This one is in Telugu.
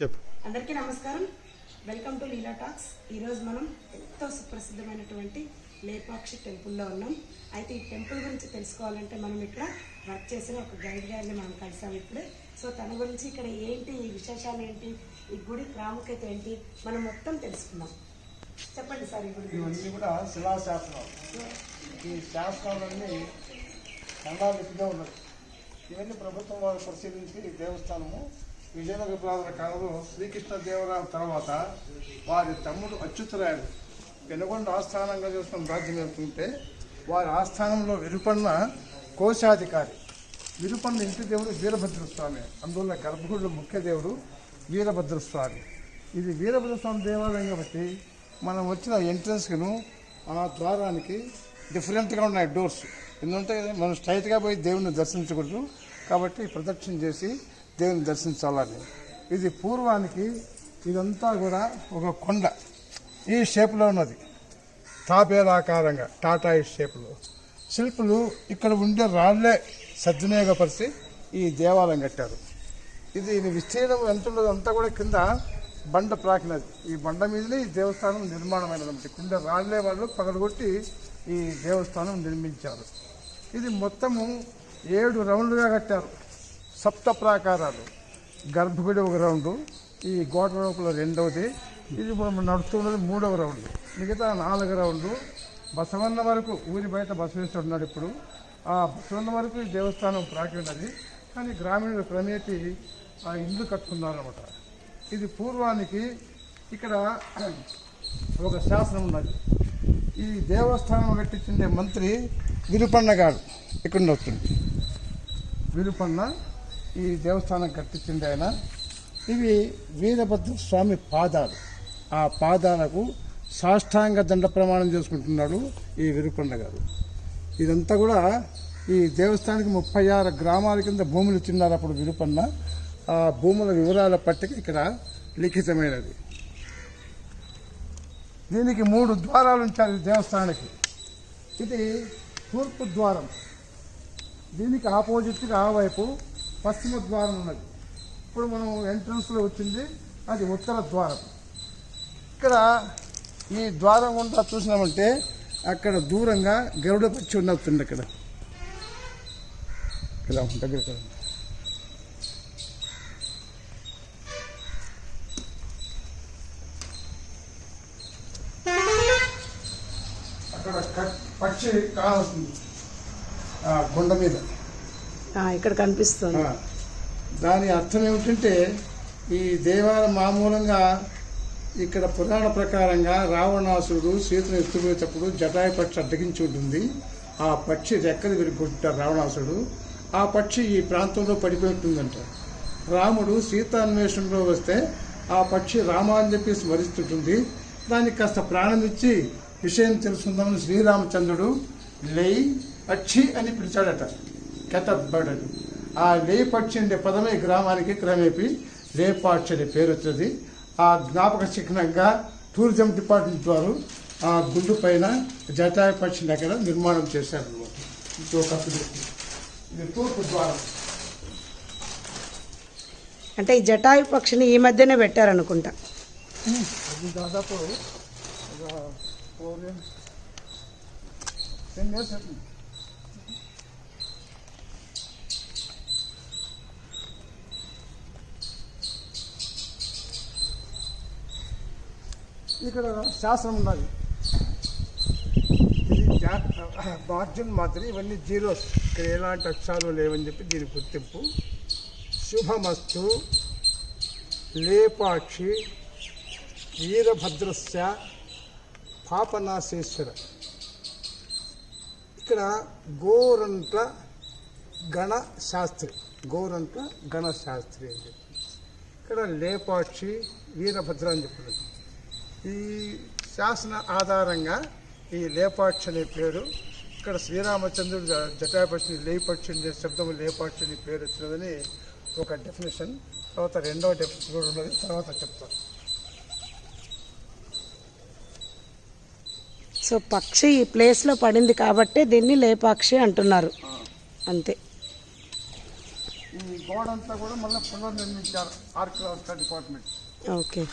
చెప్పు. అందరికీ నమస్కారం. వెల్కమ్ టు లీలా టాక్స్ ఈరోజు మనం ఎంతో సుప్రసిద్ధమైనటువంటి లేపాక్షి టెంపుల్లో ఉన్నాం. అయితే ఈ టెంపుల్ గురించి తెలుసుకోవాలంటే మనం ఇక్కడ వర్క్ చేసిన ఒక గైడ్ గారిని మనం కలిసాం ఇప్పుడు. సో తన గురించి ఇక్కడ ఏంటి ఈ విశేషాలు ఏంటి ఈ గుడి ప్రాముఖ్యత ఏంటి మనం మొత్తం తెలుసుకుందాం. చెప్పండి సార్ ఈ గుడి ఇవన్నీ కూడా శిలాశాసనాలు ఈ కన్నడ లిపిగా ఉన్నది ఇవన్నీ ప్రభుత్వం వారు పరిశీలించి ఈ దేవస్థానము విజయనగర ప్రాంత కాలంలో శ్రీకృష్ణ తర్వాత వారి తమ్ముడు అచ్యుతరాయుడు పెనుగొండ ఆస్థానంగా చేసుకున్న రాజ్యం వెళ్తుంటే వారి ఆస్థానంలో విరుపన్న కోశాధికారి. విరుపన్న ఇంటి దేవుడు వీరభద్ర స్వామి అందువల్ల గర్భగుడిలో ముఖ్య దేవుడు వీరభద్రస్వామి. ఇది వీరభద్ర స్వామి దేవాలయం కాబట్టి మనం వచ్చిన ఎంట్రన్స్కును ఆ ద్వారానికి డిఫరెంట్గా ఉన్నాయి డోర్స్. ఎందుకంటే మనం స్ట్రైట్గా పోయి దేవుని దర్శించకూడదు. కాబట్టి ప్రదక్షిణ చేసి దేవుని దర్శించాలని. ఇది పూర్వానికి ఇదంతా కూడా ఒక కొండ. ఈ షేప్లో ఉన్నది. తాపేలాకారంగా టాటా షేప్లో. శిల్పులు ఇక్కడ ఉండే రాళ్ళే సద్వినియోగపరిచి ఈ దేవాలయం కట్టారు. ఇది విస్తీర్ణం ఎంత ఉండదు అంతా కూడా కింద బండ ప్రాకినది. ఈ బండ మీదనే ఈ దేవస్థానం నిర్మాణమైనది కింద రాళ్ళే వాళ్ళు పగలగొట్టి ఈ దేవస్థానం నిర్మించారు. ఇది మొత్తము ఏడు రౌండ్లుగా కట్టారు. సప్త ప్రాకారాలు. గర్భగుడి ఒక రౌండు ఈ గోడ లోపల రెండవది ఇది మనం నడుస్తున్నది మూడవ రౌండ్. మిగతా నాలుగు రౌండ్లు బసవన్న వరకు ఊరి బయట బసవేశ్వరుడు ఉన్నాడు ఇప్పుడు. ఆ బసవన్న వరకు ఈ దేవస్థానం ప్రాకి ఉన్నది. కానీ గ్రామీణులు క్రమేపీ ఆ ఇల్లు కట్టుకున్నారనమాట ఇది పూర్వానికి ఇక్కడ ఒక శాసనం ఉన్నది. ఈ దేవస్థానం కట్టించిండే మంత్రి విరుపన్న గారు. ఇక్కడ వస్తుంది విరుపన్న ఈ దేవస్థానం కట్టించింది ఆయన. ఇవి వీరభద్ర స్వామి పాదాలు. ఆ పాదాలకు సాష్టాంగ దండ ప్రమాణం చేసుకుంటున్నాడు ఈ విరుపన్న గారు. ఇదంతా కూడా ఈ దేవస్థానానికి ముప్పై ఆరు గ్రామాల కింద భూములు ఇచ్చినారు అప్పుడు విరుపన్న ఆ భూముల వివరాల పట్టిక ఇక్కడ లిఖితమైనది. దీనికి మూడు ద్వారాలు ఉంచారు దేవస్థానానికి. ఇది తూర్పు ద్వారం. దీనికి ఆపోజిట్గా ఆ వైపు పశ్చిమ ద్వారం ఉన్నది. ఇప్పుడు మనం ఎంట్రన్స్లో వచ్చింది అది ఉత్తర ద్వారం. ఇక్కడ ఈ ద్వారం గుండా చూసినామంటే అక్కడ దూరంగా గరుడ పచ్చి ఉన్నట్టుంది అక్కడ. ఇలా దగ్గర ఇక్కడ. అక్కడ పచ్చి పక్షి ఆ కొండ మీద. ఇక్కడ కనిపిస్తుంది. దాని అర్థం ఏమిటంటే ఈ దేవాలయం మామూలంగా ఇక్కడ పురాణ ప్రకారంగా రావణాసురుడు సీతను ఎత్తుకునేటప్పుడు జటాయి పక్షి అడ్డగించి ఉంటుంది. ఆ పక్షి రెక్కలు విరుగుంటారు రావణాసురుడు. ఆ పక్షి ఈ ప్రాంతంలో పడిపోయి ఉంటుందంట రాముడు సీతాన్వేషణలో వస్తే ఆ పక్షి రామ అని చెప్పి స్మరిస్తుంటుంది. దానికి కాస్త ప్రాణం ఇచ్చి విషయం తెలుసుకుందామని శ్రీరామచంద్రుడు లై పక్షి అని పిలిచాడట. కెతబ్బడని ఆ లేపక్షి అనే పదమే గ్రామానికి క్రమేపీ లేపాక్షి అనే పేరు వచ్చింది ఆ జ్ఞాపక చిహ్నంగా టూరిజం డిపార్ట్మెంట్ వారు ఆ గుండు పైన జటాయ పక్షిని అక్కడ నిర్మాణం చేశారు. అన్నమాట. ఇది తూర్పు ద్వారం. అంటే ఈ జటాయు పక్షిని ఈ మధ్యనే పెట్టారనుకుంటా. దాదాపు టెన్ ఇయర్స్ అవుతుంది. ఇక్కడ శాస్త్రం ఉన్నది. ఇది మార్జిన్ మాత్రం ఇవన్నీ జీరోస్. ఇక్కడ ఎలాంటి అక్షరాలు లేవని చెప్పి దీని గుర్తింపు. శుభమస్తు లేపాక్షి వీరభద్రస్య పాపనాశేశ్వర. ఇక్కడ గోరంట్ల గణ శాస్త్రి గోరంట్ల గణ శాస్త్రి అని చెప్పి. ఇక్కడ లేపాక్షి వీరభద్ర అని చెప్పినది ఈ శాసన ఆధారంగా ఈ లేపాక్షి అనే పేరు ఇక్కడ శ్రీరామచంద్రుడు జ- జటాపక్షి లేపక్షి అనే శబ్దం లేపాక్షి అనే పేరు వచ్చినదని ఒక డెఫినేషన్ తర్వాత రెండవ డెఫినేషన్ కూడా ఉన్నది తర్వాత చెప్తాను. సో పక్షి ఈ ప్లేస్లో పడింది కాబట్టే దీన్ని లేపాక్షి అంటున్నారు. అంతే. ఈ గోడ అంతా కూడా మళ్ళీ పునర్నిర్మించారు ఆర్కియాలజికల్ డిపార్ట్మెంట్. ఓకే.